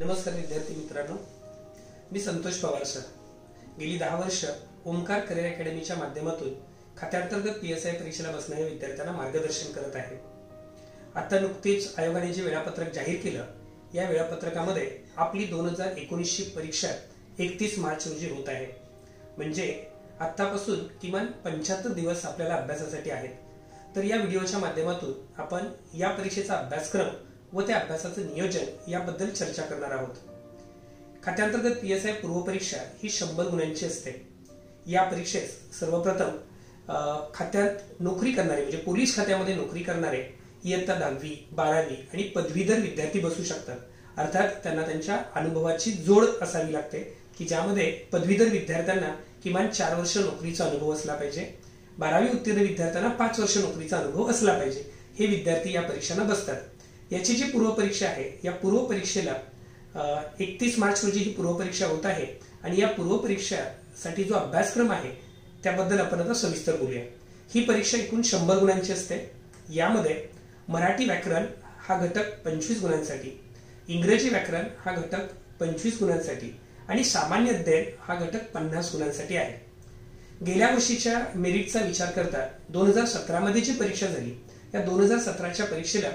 नमस्कार विद्यार्थी मित्रांनो. मी संतोष पवार सर. गेली दहा वर्ष ओमकार करिअर अकॅडमीच्या माध्यमातून खात्यांतर्गत पी एस आय परीक्षेला बसणाऱ्या विद्यार्थ्यांना मार्गदर्शन करत आहे. आता नुकतीच आयोगाने जे वेळापत्रक जाहीर केलं या वेळापत्रकामध्ये आपली दोन हजार एकोणीसची परीक्षा एकतीस मार्च रोजी होत आहे. म्हणजे आत्तापासून किमान पंच्याहत्तर दिवस आपल्याला अभ्यासासाठी आहेत. तर या व्हिडिओच्या माध्यमातून आपण या परीक्षेचा अभ्यासक्रम व त्या अभ्यासाचं नियोजन याबद्दल चर्चा करणार आहोत. खात्यांतर्गत पी एस आय पूर्वपरीक्षा ही शंभर गुणांची असते. या परीक्षेस सर्वप्रथम खात्यात नोकरी करणारे म्हणजे पोलीस खात्यामध्ये नोकरी करणारे इयत्ता दहावी बारावी आणि पदवीधर विद्यार्थी बसू शकतात. अर्थात त्यांना त्यांच्या अनुभवाची जोड असावी लागते की ज्यामध्ये पदवीधर विद्यार्थ्यांना किमान चार वर्ष नोकरीचा अनुभव असला पाहिजे. बारावी उत्तीर्ण विद्यार्थ्यांना पाच वर्ष नोकरीचा अनुभव असला पाहिजे. हे विद्यार्थी या परीक्षांना बसतात. याची जी पूर्वपरीक्षा आहे या पूर्वपरीक्षेला एकतीस मार्च रोजी ही पूर्वपरीक्षा होत आहे आणि या पूर्वपरीक्षासाठी जो अभ्यासक्रम आहे त्याबद्दल आपण आता सविस्तर बोलूया. ही परीक्षा एकूण शंभर गुणांची असते. यामध्ये मराठी व्याकरण हा घटक पंचवीस गुणांसाठी इंग्रजी व्याकरण हा घटक पंचवीस गुणांसाठी आणि सामान्य अध्ययन हा घटक पन्नास गुणांसाठी आहे. गेल्या वर्षीच्या मेरिटचा विचार करता दोन हजार सतरामध्ये जी परीक्षा झाली या दोन हजार सतराच्या परीक्षेला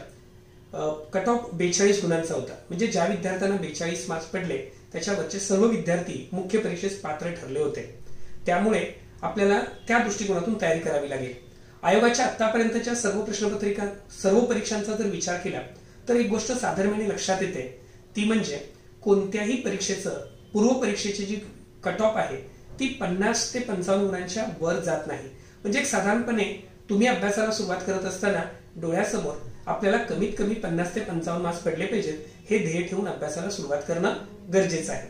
कट ऑफ बेचाळीस गुणांचा होता. म्हणजे ज्या विद्यार्थ्यांना बेचाळीस मार्क्स पडले त्याच्यावरचे सर्व विद्यार्थी मुख्य परीक्षेस पात्र ठरले होते. त्यामुळे आपल्याला त्या दृष्टिकोनातून तयारी करावी लागेल. आयोगाच्या आतापर्यंतच्या सर्व प्रश्नपत्रिका सर्व परीक्षांचा जर विचार केला तर एक गोष्ट साधारणपणे लक्षात येते. ती म्हणजे कोणत्याही परीक्षेचं पूर्व परीक्षेची जी कट ऑफ आहे ती पन्नास ते पंचावन्न गुणांच्या वर जात नाही. म्हणजे एक साधारणपणे तुम्ही अभ्यासाला सुरुवात करत असताना डोळ्यासमोर आपल्याला कमीत कमी पन्नास ते पंचावन्न मार्क्स पडले पाहिजेत हे ध्येय ठेवून अभ्यासाला सुरुवात करणं गरजेचं आहे.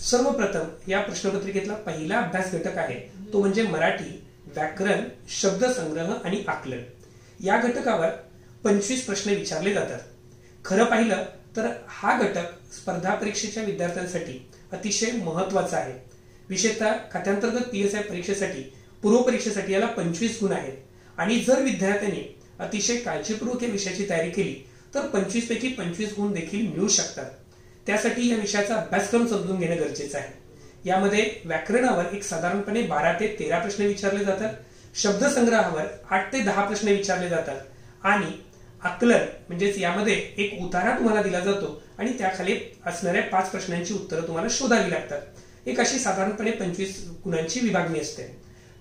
सर्वप्रथम या प्रश्नपत्रिकेतला पहिला अभ्यास घटक आहे तो म्हणजे मराठी व्याकरण शब्दसंग्रह आणि आकलन. या घटकावर पंचवीस प्रश्न विचारले जातात. खरं पाहिलं तर हा घटक स्पर्धा परीक्षेच्या विद्यार्थ्यांसाठी अतिशय महत्त्वाचा आहे. विशेषतः खात्यांतर्गत पी एस आय परीक्षेसाठी पूर्व परीक्षेसाठी याला पंचवीस गुण आहेत. आणि जर विद्यार्थ्यांनी अतिशय काळजीपूर्वक या विषयाची तयारी केली तर पंचवीस पैकी पंचवीस गुण देखील मिळू शकतात. त्यासाठी या विषयाचा अभ्यासक्रम समजून घेणं गरजेचं आहे. यामध्ये व्याकरणावर एक साधारणपणे बारा ते तेरा प्रश्न विचारले जातात शब्दसंग्रहावर आठ ते दहा प्रश्न विचारले जातात आणि आकलन म्हणजेच यामध्ये एक उतारा तुम्हाला दिला जातो आणि त्याखाली असणाऱ्या पाच प्रश्नांची उत्तरं तुम्हाला शोधावी लागतात. एक अशी साधारणपणे पंचवीस गुणांची विभागणी असते.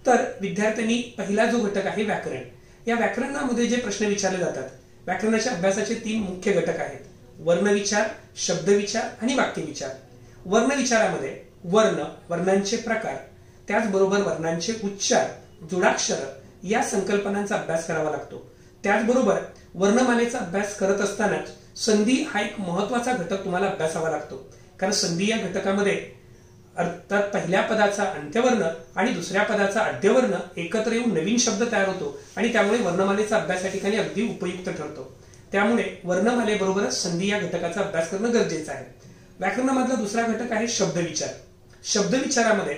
तर विद्यार्थ्यांनी पहिला जो घटक आहे व्याकरण. या व्याकरणामध्ये जे प्रश्न विचारले जातात व्याकरणाच्या अभ्यासाचे तीन मुख्य घटक आहेत. वर्णविचार शब्दविचार आणि वाक्यविचार वर्णविचारामध्ये वर्ण वर्णांचे प्रकार त्याचबरोबर वर्णांचे उच्चार जोडाक्षर या संकल्पनांचा अभ्यास करावा लागतो. त्याचबरोबर वर्णमालेचा अभ्यास करत असतानाच संधी हा एक महत्त्वाचा घटक तुम्हाला अभ्यासावा लागतो. कारण संधी या घटकामध्ये अर्थात पहिल्या पदाचा अंत्यवर्ण आणि दुसऱ्या पदाचा अड्यवर्ण एकत्र येऊन नवीन शब्द तयार होतो आणि त्यामुळे वर्णमालेचा अभ्यास या ठिकाणी अगदी उपयुक्त ठरतो. त्यामुळे वर्णमालेबरोबरच संधी या घटकाचा अभ्यास करणं गरजेचं आहे. व्याकरणामधला दुसरा घटक आहे शब्दविचार. शब्दविचारामध्ये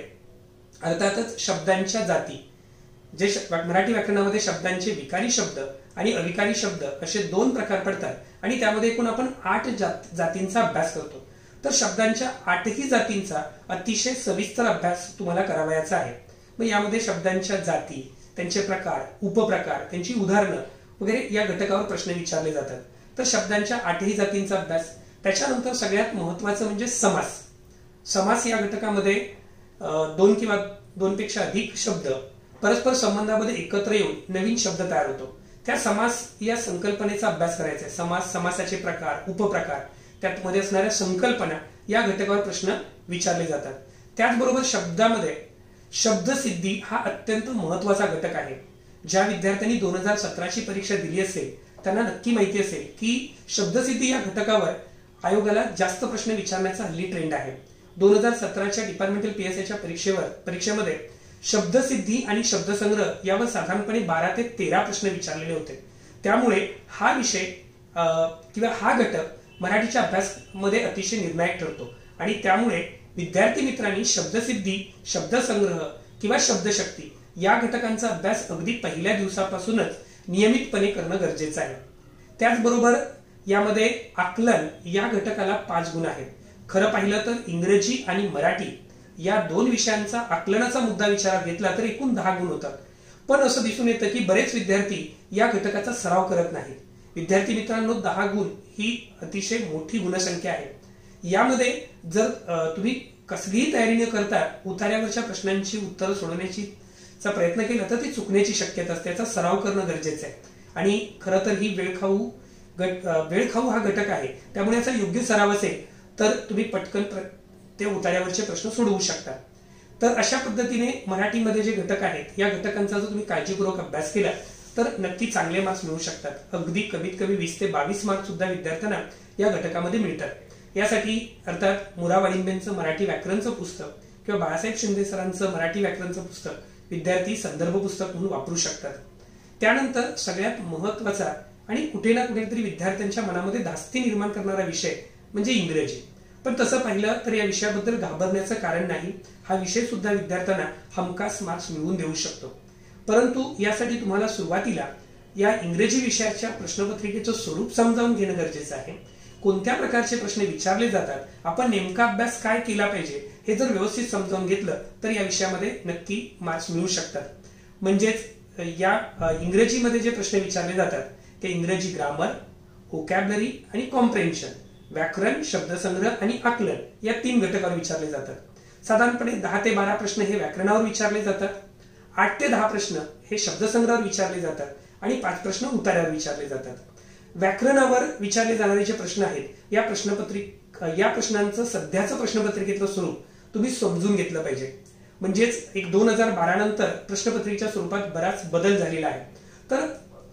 अर्थातच शब्दांच्या जाती जे मराठी व्याकरणामध्ये शब्दांचे विकारी शब्द आणि अविकारी शब्द असे दोन प्रकार पडतात आणि त्यामध्ये एकूण आपण आठ जात जातींचा अभ्यास करतो. तर शब्दांच्या आठही जातींचा अतिशय सविस्तर अभ्यास तुम्हाला करावयाचा आहे. मग यामध्ये शब्दांच्या जाती त्यांचे प्रकार उपप्रकार त्यांची उदाहरणं वगैरे या घटकावर प्रश्न विचारले जातात. तर शब्दांच्या आठही जातींचा अभ्यास त्याच्यानंतर सगळ्यात महत्वाचं म्हणजे समास. समास या घटकामध्ये दोन किंवा दोनपेक्षा अधिक शब्द परस्पर संबंधामध्ये एकत्र येऊन नवीन शब्द तयार होतो. त्या समास या संकल्पनेचा अभ्यास करायचा आहे. समास समासाचे प्रकार उपप्रकार त्यात मध्ये असणाऱ्या संकल्पना या घटकावर प्रश्न विचारले जातात. त्याचबरोबर शब्दामध्ये शब्दसिद्धी हा अत्यंत महत्त्वाचा घटक आहे. ज्या विद्यार्थ्यांनी दोन हजार सतराची परीक्षा दिली असेल त्यांना नक्की माहिती असेल की शब्दसिद्धी या घटकावर आयोगाला जास्त प्रश्न विचारण्याचा हल्ली ट्रेंड आहे. दोन हजार सतराच्या डिपार्टमेंटल पीएसआयच्या परीक्षेवर परीक्षेमध्ये शब्दसिद्धी आणि शब्दसंग्रह यावर साधारणपणे बारा ते तेरा प्रश्न विचारलेले होते. त्यामुळे हा विषय किंवा हा घटक मराठीच्या अभ्यासमध्ये अतिशय निर्णायक ठरतो. आणि त्यामुळे विद्यार्थी मित्रांनी शब्दसिद्धी शब्दसंग्रह किंवा शब्दशक्ती या घटकांचा अभ्यास अगदी पहिल्या दिवसापासूनच नियमितपणे करणं गरजेचं आहे. त्याचबरोबर यामध्ये आकलन या घटकाला पाच गुण आहेत. खरं पाहिलं तर इंग्रजी आणि मराठी या दोन विषयांचा आकलनाचा मुद्दा विचारात घेतला तर एकूण दहा गुण होतात. पण असं दिसून येतं की बरेच विद्यार्थी या घटकाचा सराव करत नाहीत. विद्यार्थी मित्रांनो दहा गुण ही अतिशय मोठी गुणसंख्या आहे. यामध्ये जर तुम्ही कसलीही तयारी न करता उतार्यावरच्या प्रश्नांची उत्तरं सोडवण्याची चा प्रयत्न केला तर ती चुकण्याची शक्यता असते. त्याचा सराव करणं गरजेचं आहे. आणि खरं तर ही वेळखाऊ गट वेळखाऊ हा घटक आहे. त्यामुळे याचा योग्य सराव असेल तर तुम्ही पटकन ते उतार्यावरचे प्रश्न सोडवू शकता. तर अशा पद्धतीने मराठीमध्ये जे घटक आहेत या घटकांचा जर तुम्ही काळजीपूर्वक अभ्यास केला तर नक्की चांगले मार्क्स मिळू शकतात. अगदी कमीत कमी वीस ते बावीस मार्क्स सुद्धा विद्यार्थ्यांना या घटकामध्ये मिळतात. यासाठी अर्थात मुरा मराठी व्याकरणचं पुस्तक किंवा बाळासाहेब शिंदे सरांचं मराठी व्याकरणचं पुस्तक विद्यार्थी संदर्भ पुस्तक म्हणून वापरू शकतात. त्यानंतर सगळ्यात महत्त्वाचा आणि कुठे ना कुठेतरी विद्यार्थ्यांच्या मनामध्ये धास्ती निर्माण करणारा विषय म्हणजे इंग्रजी. पण तसं पाहिलं तर या विषयाबद्दल घाबरण्याचं कारण नाही. हा विषय सुद्धा विद्यार्थ्यांना हमखास मार्क्स मिळवून देऊ शकतो. परंतु यासाठी तुम्हाला सुरुवातीला या इंग्रजी विषयाच्या प्रश्नपत्रिकेचं स्वरूप समजावून घेणं गरजेचं आहे. कोणत्या प्रकारचे प्रश्न विचारले जातात? आपण नेमका अभ्यास काय केला पाहिजे? हे जर व्यवस्थित समजावून घेतलं तर या विषयामध्ये नक्की मार्क्स मिळू शकतात. म्हणजेच या इंग्रजीमध्ये जे प्रश्न विचारले जातात ते इंग्रजी ग्रामर होकॅबलरी आणि कॉम्प्रेन्शन व्याकरण शब्दसंग्रह आणि आकलन या तीन घटकावर विचारले जातात. साधारणपणे दहा ते बारा प्रश्न हे व्याकरणावर विचारले जातात. आठ ते दहा प्रश्न हे शब्दसंग्रहावर विचारले जातात आणि पाच प्रश्न उतार्यावर विचारले जातात. व्याकरणावर विचारले जाणारे जे प्रश्न आहेत या प्रश्नपत्रिक या प्रश्नांचं सध्याचं प्रश्नपत्रिकेतलं स्वरूप तुम्ही समजून घेतलं पाहिजे. म्हणजेच एक दोन हजार बारा नंतर प्रश्नपत्रिकेच्या स्वरूपात बराच बदल झालेला आहे. तर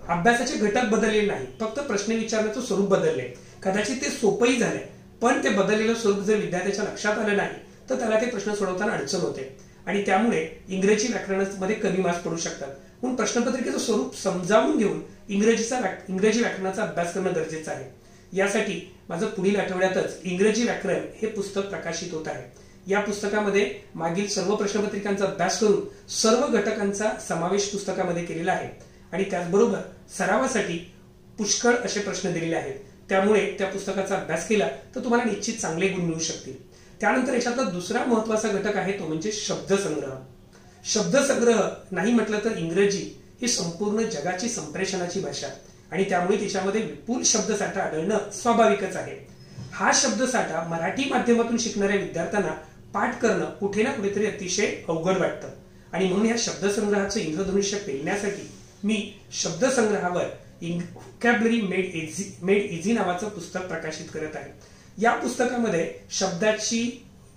अभ्यासाचे घटक बदललेले नाही फक्त प्रश्न विचारण्याचं स्वरूप बदलले. कदाचित ते सोपंही झाले पण ते बदललेलं स्वरूप जर विद्यार्थ्याच्या लक्षात आलं नाही तर त्याला ते प्रश्न सोडवताना अडचण होते. आणि त्यामुळे इंग्रजी व्याकरणामध्ये कमी मार्क्स पडू शकतात. म्हणून प्रश्नपत्रिकेचं स्वरूप समजावून घेऊन इंग्रजीचा इंग्रजी व्याकरणाचा अभ्यास करणं गरजेचं आहे. यासाठी माझं पुढील आठवड्यातच इंग्रजी व्याकरण हे पुस्तक प्रकाशित होत आहे. या पुस्तकामध्ये मागील सर्व प्रश्नपत्रिकांचा अभ्यास करून सर्व घटकांचा समावेश पुस्तकामध्ये केलेला आहे. आणि त्याचबरोबर सरावासाठी पुष्कळ असे प्रश्न दिलेले आहेत. त्यामुळे त्या पुस्तकाचा अभ्यास केला तर तुम्हाला निश्चित चांगले गुण मिळू शकतील. त्यानंतर याच्यातला दुसरा महत्त्वाचा घटक आहे तो म्हणजे शब्दसंग्रह. शब्दसंग्रह नाही म्हटलं तर इंग्रजी ही संपूर्ण जगाची संप्रेषणाची भाषा आणि त्यामुळे तिच्यामध्ये विपुल शब्दसाठा आढळणं स्वाभाविकच आहे. हा शब्दसाठा मराठी माध्यमातून शिकणाऱ्या विद्यार्थ्यांना पाठ करणं कुठे ना कुठेतरी अतिशय अवघड वाटतं. आणि म्हणून या शब्दसंग्रहाचं इंद्रधनुष्य पेलण्यासाठी मी शब्दसंग्रहावर vocabulary made easy made easy नावाचं पुस्तक प्रकाशित करत आहे. या पुस्तकामध्ये शब्दाची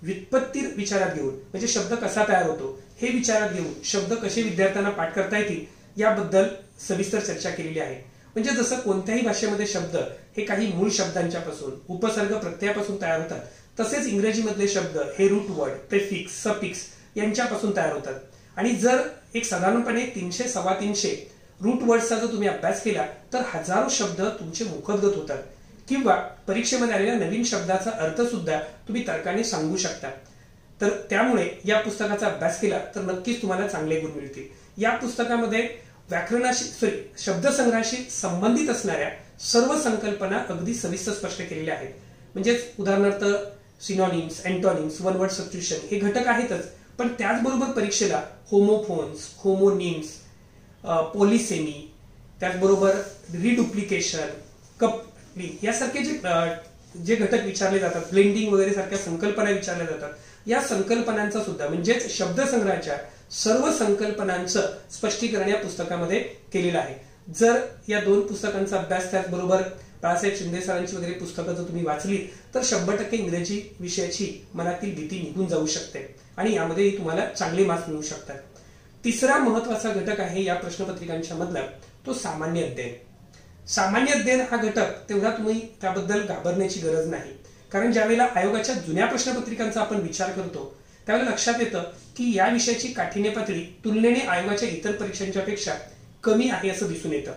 व्युत्पत्ती विचारात घेऊन म्हणजे शब्द कसा तयार होतो हे विचारात घेऊन शब्द कसे विद्यार्थ्यांना पाठ करता येतील याबद्दल सविस्तर चर्चा केलेली आहे. म्हणजे जसं कोणत्याही भाषेमध्ये शब्द हे काही मूळ शब्दांच्या पासून उपसर्ग प्रत्ययापासून तयार होतात तसेच इंग्रजीमधले शब्द हे रूट वर्ड प्रेफिक्स सफिक्स यांच्यापासून तयार होतात. आणि जर एक साधारणपणे तीनशे सव्वा तीनशे रूट वर्डचा जर तुम्ही अभ्यास केला तर हजारो शब्द तुमचे मुखदगत होतात. किंवा परीक्षेमध्ये आलेल्या नवीन शब्दाचा अर्थ सुद्धा तुम्ही तर्काने सांगू शकता. तर त्यामुळे या पुस्तकाचा अभ्यास केला तर नक्कीच तुम्हाला चांगले गुण मिळतील. या पुस्तकामध्ये व्याकरणाशी सॉरी शब्दसंग्रहाशी संबंधित असणाऱ्या सर्व संकल्पना अगदी सविस्तर स्पष्ट केलेल्या आहेत. म्हणजेच उदाहरणार्थ synonyms antonyms one word substitution हे घटक आहेतच पण त्याचबरोबर परीक्षेला होमोफोन्स होमोनिम्स पोलिसेमी त्याचबरोबर रिडुप्लिकेशन कपलिंग यासारखे जे जे घटक विचारले जातात ब्लेंडिंग वगैरे सारख्या संकल्पना विचारल्या जातात या संकल्पनांचा सुद्धा म्हणजेच शब्दसंग्रहाच्या सर्व संकल्पनांचं स्पष्टीकरण या पुस्तकामध्ये केलेलं आहे. जर या दोन पुस्तकांचा अभ्यास त्याचबरोबर बाळासाहेब शिंदे सरांची वगैरे पुस्तकं जर तुम्ही वाचली तर शंभर टक्के इंग्रजी विषयाची मनातील भीती निघून जाऊ शकते. आणि यामध्ये तुम्हाला चांगले मार्क्स मिळू शकतात. तिसरा महत्त्वाचा घटक आहे या प्रश्नपत्रिकांच्या मधला तो सामान्य अध्ययन. सामान्य देण हा घटक तेवढा तुम्ही त्याबद्दल घाबरण्याची गरज नाही. कारण ज्यावेळेला आयोगाच्या जुन्या प्रश्नपत्रिकांचा आपण विचार करतो त्यावेळेला लक्षात येतं की या विषयाची काठिण्य पातळी तुलनेने आयोगाच्या इतर परीक्षांच्या पेक्षा कमी आहे असं दिसून येतं.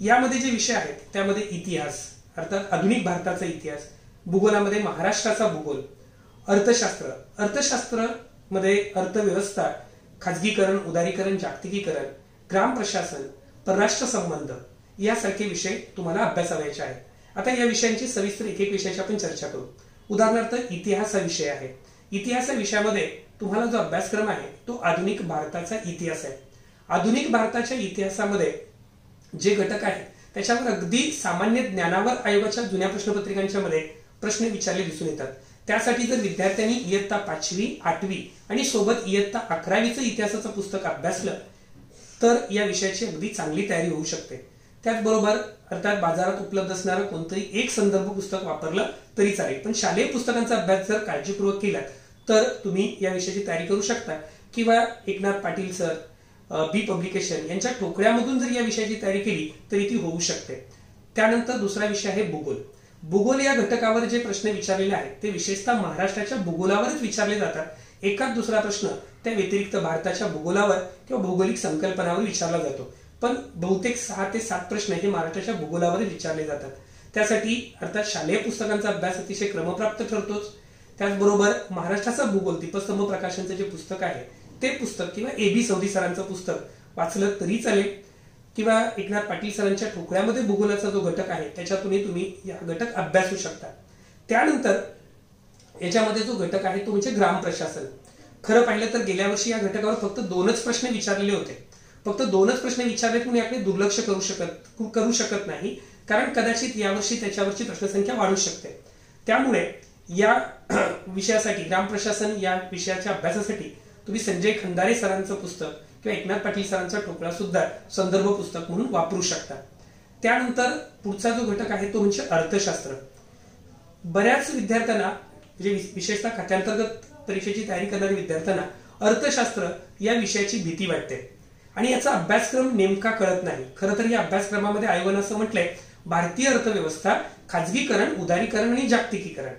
यामध्ये जे विषय आहेत त्यामध्ये इतिहास अर्थात आधुनिक भारताचा इतिहास भूगोलामध्ये महाराष्ट्राचा भूगोल अर्थशास्त्र अर्थशास्त्रमध्ये अर्थव्यवस्था खाजगीकरण उदारीकरण जागतिकीकरण ग्राम प्रशासन परराष्ट्र संबंध यासारखे विषय तुम्हाला अभ्यासावायचे आहेत. आता या विषयांची सविस्तर एक एक विषयाची आपण चर्चा करू. उदाहरणार्थ इतिहास हा विषय आहे. इतिहास या विषयामध्ये तुम्हाला जो अभ्यासक्रम आहे तो आधुनिक भारताचा इतिहास आहे. आधुनिक भारताच्या इतिहासामध्ये जे घटक आहेत त्याच्यावर अगदी सामान्य ज्ञानावर आयोगाच्या जुन्या प्रश्नपत्रिकांच्या मध्ये प्रश्न विचारले दिसून येतात. त्यासाठी जर विद्यार्थ्यांनी इयत्ता पाचवी आठवी आणि सोबत इयत्ता अकरावीचं इतिहासाचं पुस्तक अभ्यासलं तर या विषयाची अगदी चांगली तयारी होऊ शकते. त्याचबरोबर अर्थात बाजारात उपलब्ध असणारं कोणतंही एक संदर्भ पुस्तक वापरलं तरी चालेल. पण शालेय पुस्तकांचा अभ्यास जर काळजीपूर्वक केला तर तुम्ही या विषयाची तयारी करू शकता. किंवा Eknath Patil sir B publication यांच्या ठोकळ्यामधून जर या विषयाची तयारी केली तरी ती होऊ शकते. त्यानंतर दुसरा विषय आहे भूगोल. भूगोल या घटकावर जे प्रश्न विचारलेले आहेत ते विशेषतः महाराष्ट्राच्या भूगोलावरच विचारले जातात. एकाच दुसरा प्रश्न त्या व्यतिरिक्त भारताच्या भूगोलावर किंवा भौगोलिक संकल्पनावर विचारला जातो. पण बहुतेक सहा ते सात प्रश्न हे महाराष्ट्राच्या भूगोलामध्ये विचारले जातात. त्यासाठी अर्थात शालेय पुस्तकांचा अभ्यास अतिशय क्रमप्राप्त ठरतोच. त्याचबरोबर महाराष्ट्राचा भूगोल दीपस्तंभ प्रकाशनचं जे पुस्तक आहे ते पुस्तक किंवा ए बी सौदी सरांचं पुस्तक वाचलं तरी चालेल. किंवा एकनाथ पाटील सरांच्या ठोकळ्यामध्ये भूगोलाचा जो घटक आहे त्याच्यातूनही तुम्ही या घटक अभ्यासू शकता. त्यानंतर याच्यामध्ये जो घटक आहे तो म्हणजे ग्राम प्रशासन. खरं पाहिलं तर गेल्या वर्षी या घटकावर फक्त दोनच प्रश्न विचारलेले होते. फक्त दोनच प्रश्न विचारले म्हणून याकडे दुर्लक्ष करू शकत करू शकत नाही. कारण कदाचित यावर्षी त्याच्यावरची प्रश्नसंख्या वाढू शकते. त्यामुळे या विषयासाठी ग्राम प्रशासन या विषयाच्या अभ्यासासाठी तुम्ही संजय खंदारे सरांचं पुस्तक किंवा एकनाथ पाटील सरांचा ठोकळा सुद्धा संदर्भ पुस्तक म्हणून वापरू शकता. त्यानंतर पुढचा जो घटक आहे तो म्हणजे अर्थशास्त्र. बऱ्याच विद्यार्थ्यांना म्हणजे विशेषतः खात्यांतर्गत परीक्षेची तयारी करणाऱ्या विद्यार्थ्यांना अर्थशास्त्र या विषयाची भीती वाटते. आणि याचा अभ्यासक्रम नेमका कळत नाही. खरं तर या अभ्यासक्रमामध्ये आयोगानं असं म्हटलंय भारतीय अर्थव्यवस्था खाजगीकरण उदारीकरण आणि जागतिकीकरण.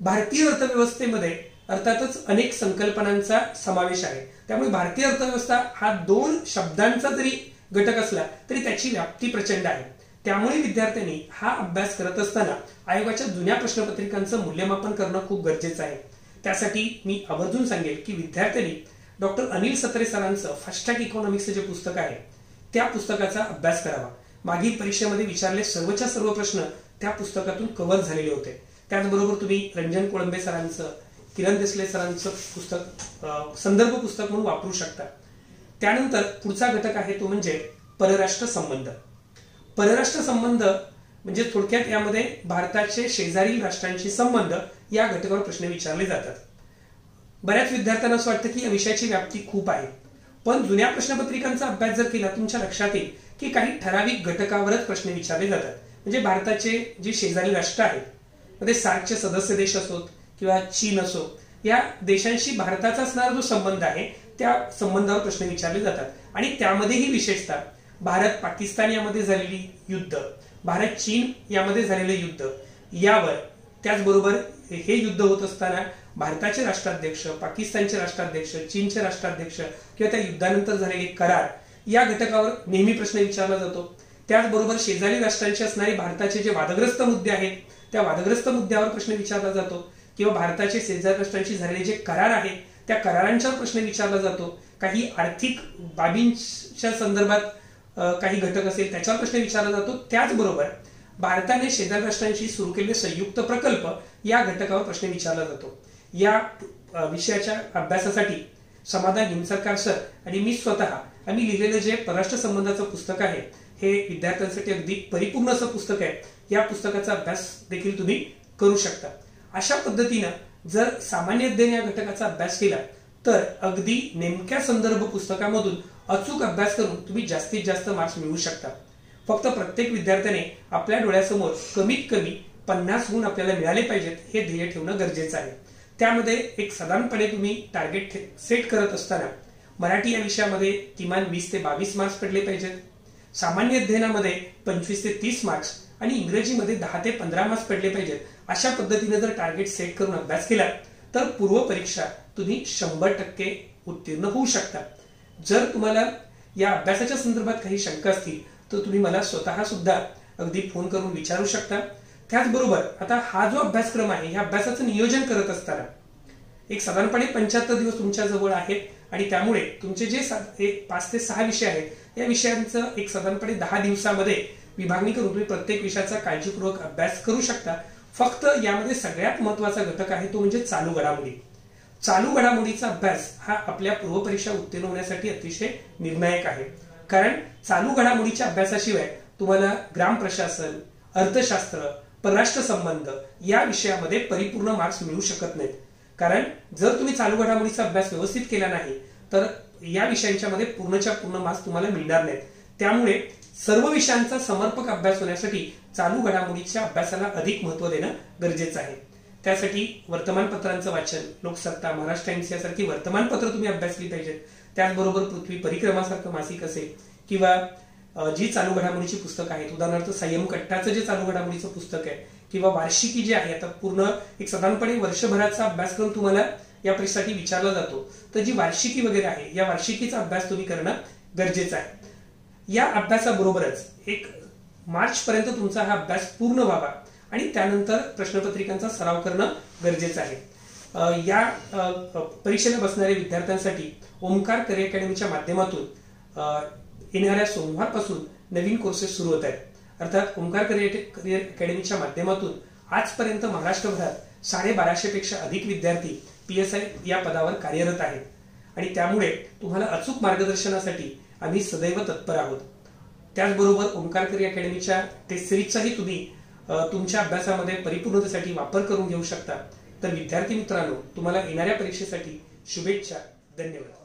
भारतीय अर्थव्यवस्थेमध्ये अर्थातच अनेक संकल्पनांचा समावेश आहे. त्यामुळे भारतीय अर्थव्यवस्था हा दोन शब्दांचा जरी घटक असला तरी त्याची व्याप्ती प्रचंड आहे. त्यामुळे विद्यार्थ्यांनी हा अभ्यास करत असताना आयोगाच्या जुन्या प्रश्नपत्रिकांचं मूल्यमापन करणं खूप गरजेचं आहे. त्यासाठी मी आवर्जून सांगेल की विद्यार्थ्यांनी डॉक्टर अनिल सत्रे सरांचं फास्टॅग इकॉनॉमिक्सचं जे पुस्तक आहे त्या पुस्तकाचा अभ्यास करावा. मागील परीक्षेमध्ये विचारले सर्वच्या सर्व प्रश्न त्या पुस्तकातून कव्हर झालेले होते. त्याचबरोबर तुम्ही रंजन कोळंबे सरांचं किरण देसले सरांचं पुस्तक संदर्भ पुस्तक म्हणून वापरू शकता. त्यानंतर पुढचा घटक आहे तो म्हणजे परराष्ट्र संबंध. परराष्ट्र संबंध म्हणजे थोडक्यात यामध्ये भारताचे शेजारील राष्ट्रांशी संबंध या घटकावर प्रश्न विचारले जातात. बऱ्याच विद्यार्थ्यांना असं वाटतं की या विषयाची व्याप्ती खूप आहे. पण जुन्या प्रश्नपत्रिकांचा अभ्यास जर केला तुमच्या लक्षात येईल की काही ठराविक घटकावरच प्रश्न विचारले जातात. म्हणजे भारताचे जे शेजारी राष्ट्र आहेत म्हणजे सार्कचे सदस्य देश असोत किंवा चीन असो या देशांशी भारताचा असणारा जो संबंध आहे त्या संबंधावर प्रश्न विचारले जातात. आणि त्यामध्येही विशेषतः भारत पाकिस्तान यामध्ये झालेली युद्ध भारत चीन यामध्ये झालेले युद्ध यावर त्याचबरोबर हे युद्ध होत असताना भारताचे राष्ट्राध्यक्ष पाकिस्तानचे राष्ट्राध्यक्ष चीनचे राष्ट्राध्यक्ष किंवा त्या युद्धानंतर झालेले करार या घटकावर नेहमी प्रश्न विचारला जातो. त्याचबरोबर शेजारी राष्ट्रांशी असणारे भारताचे जे वादग्रस्त मुद्दे आहेत त्या वादग्रस्त मुद्द्यावर प्रश्न विचारला जातो. किंवा भारताचे शेजारी राष्ट्रांशी झालेले जे करार आहेत त्या करारांच्यावर प्रश्न विचारला जातो. काही आर्थिक बाबींच्या संदर्भात काही घटक असेल त्याच्यावर प्रश्न विचारला जातो. त्याचबरोबर भारताने शेजारी राष्ट्रांशी सुरू केलेले संयुक्त प्रकल्प या घटकावर प्रश्न विचारला जातो. या विषयाच्या अभ्यासासाठी समाधान हिमसरकार सर आणि मी स्वतः आम्ही लिहिलेलं जे परराष्ट्र संबंधाचं पुस्तक आहे हे विद्यार्थ्यांसाठी अगदी परिपूर्ण असं पुस्तक आहे. या पुस्तकाचा अभ्यास देखील तुम्ही करू शकता. अशा पद्धतीनं जर सामान्य अध्ययन या घटकाचा अभ्यास केला तर अगदी नेमक्या संदर्भ पुस्तकामधून अचूक अभ्यास करून तुम्ही जास्तीत जास्त मार्क्स मिळवू शकता. फक्त प्रत्येक विद्यार्थ्याने आपल्या डोळ्यासमोर कमीत कमी पन्नास गुण आपल्याला मिळाले पाहिजेत हे ध्येय ठेवणं गरजेचं आहे. त्यामध्ये एक साधारणपणे तुम्ही टार्गेट सेट करत असताना मराठी या विषयामध्ये किमान वीस ते बावीस मार्क्स पडले पाहिजेत. सामान्य अध्ययनामध्ये पंचवीस ते तीस मार्क्स आणि इंग्रजीमध्ये दहा ते पंधरा मार्क्स पडले पाहिजेत. अशा पद्धतीने जर टार्गेट सेट करून अभ्यास केला तर पूर्व परीक्षा तुम्ही शंभर टक्के उत्तीर्ण होऊ शकता. जर तुम्हाला या अभ्यासाच्या संदर्भात काही शंका असतील तर तुम्ही मला स्वतः सुद्धा अगदी फोन करून विचारू शकता. त्याचबरोबर आता हा जो अभ्यासक्रम आहे या अभ्यासाचं नियोजन करत असताना एक साधारणपणे पंच्याहत्तर दिवस तुमच्या जवळ आहेत आणि त्यामुळे तुमचे जे पाच ते सहा विषय आहेत या विषयांचं एक साधारणपणे दहा दिवसामध्ये विभागणी करून तुम्ही प्रत्येक विषयाचा काळजीपूर्वक अभ्यास करू शकता. फक्त यामध्ये सगळ्यात महत्त्वाचा घटक आहे तो म्हणजे चालू घडामोडी. चालू घडामोडीचा अभ्यास हा आपल्या पूर्वपरीक्षा उत्तीर्ण होण्यासाठी अतिशय निर्णायक आहे. कारण चालू घडामोडीच्या अभ्यासाशिवाय तुम्हाला ग्राम प्रशासन अर्थशास्त्र परराष्ट्र संबंध या विषयामध्ये परिपूर्ण मार्क्स मिळू शकत नाहीत. कारण जर तुम्ही चालू घडामोडीचा अभ्यास व्यवस्थित केला नाही तर या विषयांच्या मध्ये पूर्णच्या पूर्ण मार्क्स तुम्हाला मिळणार नाहीत. त्यामुळे सर्व विषयांचा समर्पक अभ्यास होण्यासाठी चालू घडामोडीच्या अभ्यासाला अधिक महत्त्व देणं गरजेचं आहे. त्यासाठी वर्तमानपत्रांचं वाचन लोकसत्ता महाराष्ट्र टाइम्स यासारखी वर्तमानपत्र तुम्ही अभ्यासली पाहिजेत. त्याचबरोबर पृथ्वी परिक्रमासारखं मासिक असेल किंवा जी चालू घडामोडीची पुस्तक आहेत उदाहरणार्थ संयम कट्टाचं जे चालू घडामोडीचं पुस्तक आहे किंवा वार्षिकी जी आहे आता पूर्ण एक साधारणपणे वर्षभराचा अभ्यासक्रम तुम्हाला या परीक्षेसाठी विचारला जातो. तर जी वार्षिकी वगैरे आहे या वार्षिकीचा अभ्यास तुम्ही करणं गरजेचं आहे. या अभ्यासाबरोबरच एक मार्च पर्यंत तुमचा हा अभ्यास पूर्ण व्हावा आणि त्यानंतर प्रश्नपत्रिकांचा सराव करणं गरजेचं आहे. या परीक्षेला बसणाऱ्या विद्यार्थ्यांसाठी ओमकार करिअर अकॅडमीच्या माध्यमातून येणाऱ्या सोमवारपासून नवीन कोर्सेस सुरू होत आहेत. अर्थात ओंकार करिअर अकॅडमीच्या माध्यमातून आजपर्यंत महाराष्ट्रभरात साडेबाराशे पेक्षा अधिक विद्यार्थी पी एस आय या पदावर कार्यरत आहेत. आणि त्यामुळे तुम्हाला अचूक मार्गदर्शनासाठी आम्ही सदैव तत्पर आहोत. त्याचबरोबर ओंकार करिअर अकॅडमीच्या टेस्ट सिरीजचाही तुम्ही तुमच्या अभ्यासामध्ये परिपूर्णतेसाठी वापर करून घेऊ शकता. तर विद्यार्थी मित्रांनो तुम्हाला येणाऱ्या परीक्षेसाठी शुभेच्छा. धन्यवाद.